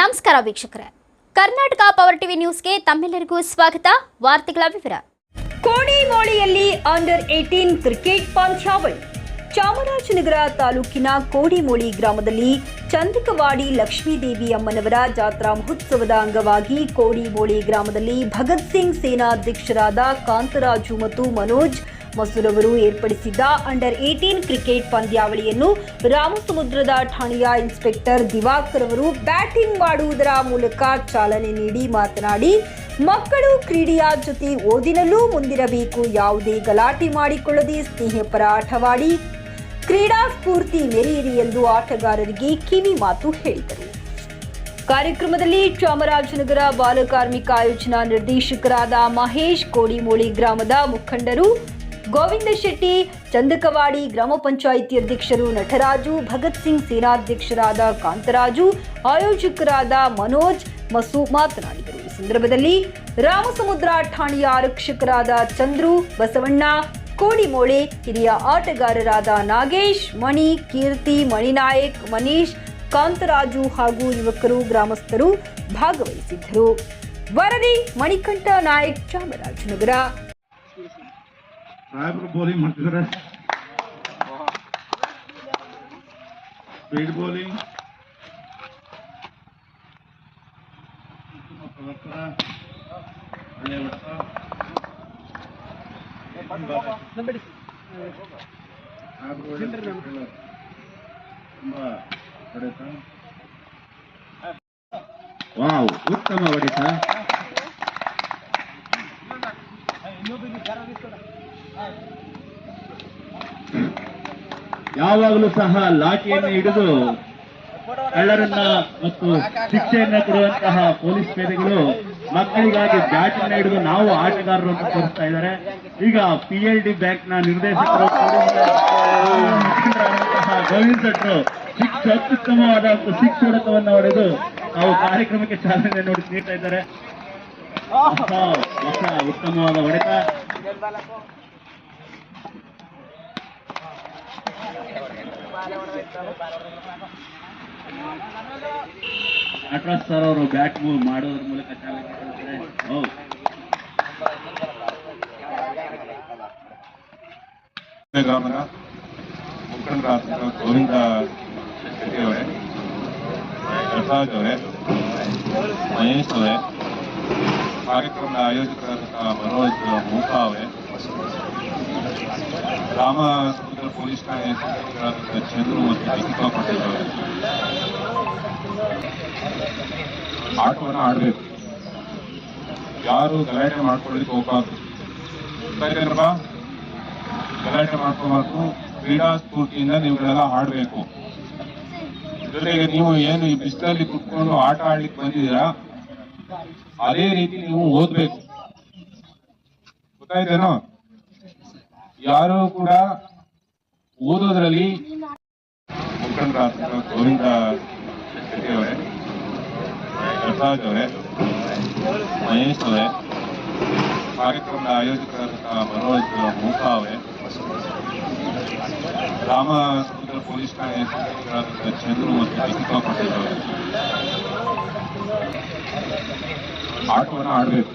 ನಮಸ್ಕಾರ ವೀಕ್ಷಕರೇ. Karnataka power TV ನ್ಯೂಸ್ಗೆ ತಮ್ಮೆಲ್ಲರಿಗೂ ಸ್ವಾಗತ. ವಾರ್ತೆಗಳ ವಿವರ. ಕೋಡಿಮೋಳಿಯಲ್ಲಿ ಅಂಡರ್ ಏಟೀನ್ ಕ್ರಿಕೆಟ್ ಪಂದ್ಯಾವಳಿ. ಚಾಮರಾಜನಗರ ತಾಲೂಕಿನ ಕೋಡಿಮೋಳಿ ಗ್ರಾಮದಲ್ಲಿ ಚಂದಿಕವಾಡಿ ಲಕ್ಷ್ಮೀದೇವಿ ಅಮ್ಮನವರ ಜಾತ್ರಾ ಮಹೋತ್ಸವದ ಅಂಗವಾಗಿ ಕೋಡಿಮೋಳಿ ಗ್ರಾಮದಲ್ಲಿ ಭಗತ್ ಸಿಂಗ್ ಸೇನಾಧ್ಯಕ್ಷರಾದ ಕಾಂತರಾಜು ಮತ್ತು ಮನೋಜ್ ಮಸೂರ್ ಅವರು ಏರ್ಪಡಿಸಿದ್ದ ಅಂಡರ್ ಏಟೀನ್ ಕ್ರಿಕೆಟ್ ಪಂದ್ಯಾವಳಿಯನ್ನು ರಾಮಸಮುದ್ರದ ಠಾಣೆಯ ಇನ್ಸ್ಪೆಕ್ಟರ್ ದಿವಾಕರ್ ಅವರು ಬ್ಯಾಟಿಂಗ್ ಮಾಡುವುದರ ಮೂಲಕ ಚಾಲನೆ ನೀಡಿ ಮಾತನಾಡಿ, ಮಕ್ಕಳು ಕ್ರೀಡೆಯ ಜೊತೆ ಓದಿನಲ್ಲೂ ಮುಂದಿರಬೇಕು, ಯಾವುದೇ ಗಲಾಟೆ ಮಾಡಿಕೊಳ್ಳದೆ ಸ್ನೇಹಪರ ಆಟವಾಡಿ ಕ್ರೀಡಾ ಸ್ಫೂರ್ತಿ ಮೆರೆಯಿರಿ ಎಂದು ಆಟಗಾರರಿಗೆ ಕಿವಿ ಮಾತು ಹೇಳಿದರು. ಕಾರ್ಯಕ್ರಮದಲ್ಲಿ ಚಾಮರಾಜನಗರ ಬಾಲಕಾರ್ಮಿಕ ಆಯೋಜನಾ ನಿರ್ದೇಶಕರಾದ ಮಹೇಶ್ ಕೋಡಿಮೋಳಿ ಗ್ರಾಮದ ಮುಖಂಡರು ಗೋವಿಂದ ಶೆಟ್ಟಿ, ಚಂದಕವಾಡಿ ಗ್ರಾಮ ಪಂಚಾಯಿತಿ ಅಧ್ಯಕ್ಷರು ನಟರಾಜು, ಭಗತ್ ಸಿಂಗ್ ಸೇನಾಧ್ಯಕ್ಷರಾದ ಕಾಂತರಾಜು, ಆಯೋಜಕರಾದ ಮನೋಜ್ ಮಸು ಮಾತನಾಡಿದರು. ಈ ಸಂದರ್ಭದಲ್ಲಿ ರಾಮಸಮುದ್ರ ಠಾಣೆಯ ಆರಕ್ಷಕರಾದ ಚಂದ್ರು, ಬಸವಣ್ಣ, ಕೋಡಿಮೋಳೆ, ಹಿರಿಯ ಆಟಗಾರರಾದ ನಾಗೇಶ್, ಮಣಿ, ಕೀರ್ತಿ, ಮಣಿನಾಯಕ್, ಮನೀಶ್, ಕಾಂತರಾಜು ಹಾಗೂ ಯುವಕರು ಗ್ರಾಮಸ್ಥರು ಭಾಗವಹಿಸಿದ್ದರು. ವರದಿ ಮಣಿಕಂಠ ನಾಯಕ್ ಚಾಮರಾಜನಗರ. ಸಾಹೇಬ್ರು ಬೌಲಿಂಗ್ ಮಾಡ್ತಿದ್ದಾರೆ ಸ್ಪೀಡ್ ಬೌಲಿಂಗ್ ಒಳ್ಳೆ ತುಂಬಾ ಹೊಡೆತ ವಾವ್ ಉತ್ತಮ ಹೊಡೆತ. ಯಾವಾಗಲೂ ಸಹ ಲಾಠಿಯನ್ನು ಹಿಡಿದು ಕಳ್ಳರನ್ನ ಮತ್ತು ಶಿಕ್ಷೆಯನ್ನ ಕೊಡುವಂತಹ ಪೊಲೀಸ್ ಪೇದೆಗಳು ಮಕ್ಕಳಿಗಾಗಿ ಬ್ಯಾಟ್ ಅನ್ನ ಹಿಡಿದು ನಾವು ಆಟಗಾರರನ್ನು ತೋರಿಸ್ತಾ ಇದ್ದಾರೆ. ಈಗ ಪಿ ಎಲ್ ಡಿ ಬ್ಯಾಂಕ್ನ ನಿರ್ದೇಶಕರು ಗೋವಿಂದ್ ಶೆಟ್ರು ಸಿಕ್ಸ್ ಅತ್ಯುತ್ತಮವಾದ ಹೊಡೆತವನ್ನು ಹೊಡೆದು ನಾವು ಕಾರ್ಯಕ್ರಮಕ್ಕೆ ಚಾಲನೆ ನೋಡಿ ನೀಡ್ತಾ ಇದ್ದಾರೆ. ಉತ್ತಮವಾದ ಹೊಡೆತ. ನಟರಾಜ್ ಸರ್ ಅವರು ಬ್ಯಾಟ್ ಮೂವ್ ಮಾಡೋದ್ರ ಮೂಲಕ ಗ್ರಾಮದ ಮುಖಂಡರಾದ ಗೋವಿಂದ ಶೆಟ್ಟಿ ಅವರೇ ಅವರೇ, ಮಹೇಶ್ ಅವರೇ, ಕಾರ್ಯಕ್ರಮದ ಆಯೋಜಕರಾದಂತಹ ಮನೋಜ್ ಮೂಕಾ ಅವರೇ ಸಮುದ್ರ ಪೊಲೀಸ್ ಠಾಣೆಯ ಶಿಕ್ಷಕರಾದಂತಹ ಚಂದ್ರು ಮತ್ತು ದೀಪಿಕಾ ಪಟೇಲ್ ಅವರು ಆಟವನ್ನು ಆಡಬೇಕು ಯಾರು ಗಲಾಟೆ ಮಾಡ್ಕೊಳ್ಳಿಕ್ಕೆ ಹೋಗಬಾರ್ದು ಗೊತ್ತಾಯ್ತೇನಪ್ಪ? ಗಲಾಟೆ ಮಾಡ್ಕೋಬಾರ್ದು ಕ್ರೀಡಾ ಸ್ಫೂರ್ತಿಯಿಂದ ನೀವುಗಳೆಲ್ಲ ಆಡಬೇಕು ಜೊತೆಗೆ ನೀವು ಏನು ಈ ಬಿಸಿಲಲ್ಲಿ ಕುತ್ಕೊಂಡು ಆಟ ಆಡ್ಲಿಕ್ಕೆ ಬಂದಿದ್ದೀರಾ? ಅದೇ ರೀತಿ ನೀವು ಓದ್ಬೇಕು. ಗೊತ್ತಾಯ್ತೇನೋ? ಯಾರು ಕೂಡ ಓದೋದ್ರಲ್ಲಿ ಮುಖಂಡರ ಗೋವಿಂದ ಶೆಟ್ಟಿ ಪ್ರಸಾದ್ ಅವರೇ, ಮಹೇಶ್ ಅವರೇ, ಕಾರ್ಯಕ್ರಮದ ಆಯೋಜಕರಾದಂತಹ ಮನೋಜ್ ಮೂಕಾ ಅವರೇ ರಾಮ ಸಮುದ್ರ ಪೊಲೀಸ್ ಠಾಣೆಯ ಶಿಕ್ಷಕರಾದಂತಹ ಚಂದ್ರು ಮತ್ತು ದೀಪಿಕಾ ಪಟೇಲ್ ಅವರೇ. ಆಟವನ್ನು ಆಡಬೇಕು.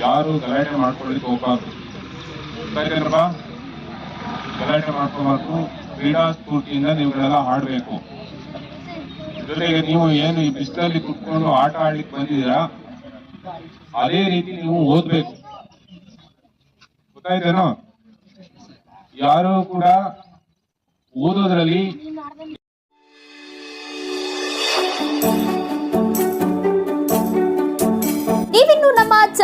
ಯಾರು ಗಲಾಟೆ ಮಾಡ್ಕೊಳ್ಳಿಕ್ಕೆ ಹೋಗಬಾರ್ದು? ಗಲಾಟೆ ಮಾಡ್ಕೋಬೇಕು ಕ್ರೀಡಾ ಸ್ಫೂರ್ತಿಯಿಂದ ನೀವುಗಳೆಲ್ಲ ಆಡಬೇಕು ಜೊತೆಗೆ ನೀವು ಏನು ಈ ಬಿಸಿಲಲ್ಲಿ ಕುತ್ಕೊಂಡು ಆಟ ಆಡ್ಲಿಕ್ಕೆ ಬಂದಿದ್ದೀರಾ, ಅದೇ ರೀತಿ ನೀವು ಓದ್ಬೇಕು. ಗೊತ್ತಾಯ್ತೇನೋ? ಯಾರು ಕೂಡ ಓದೋದ್ರಲ್ಲಿ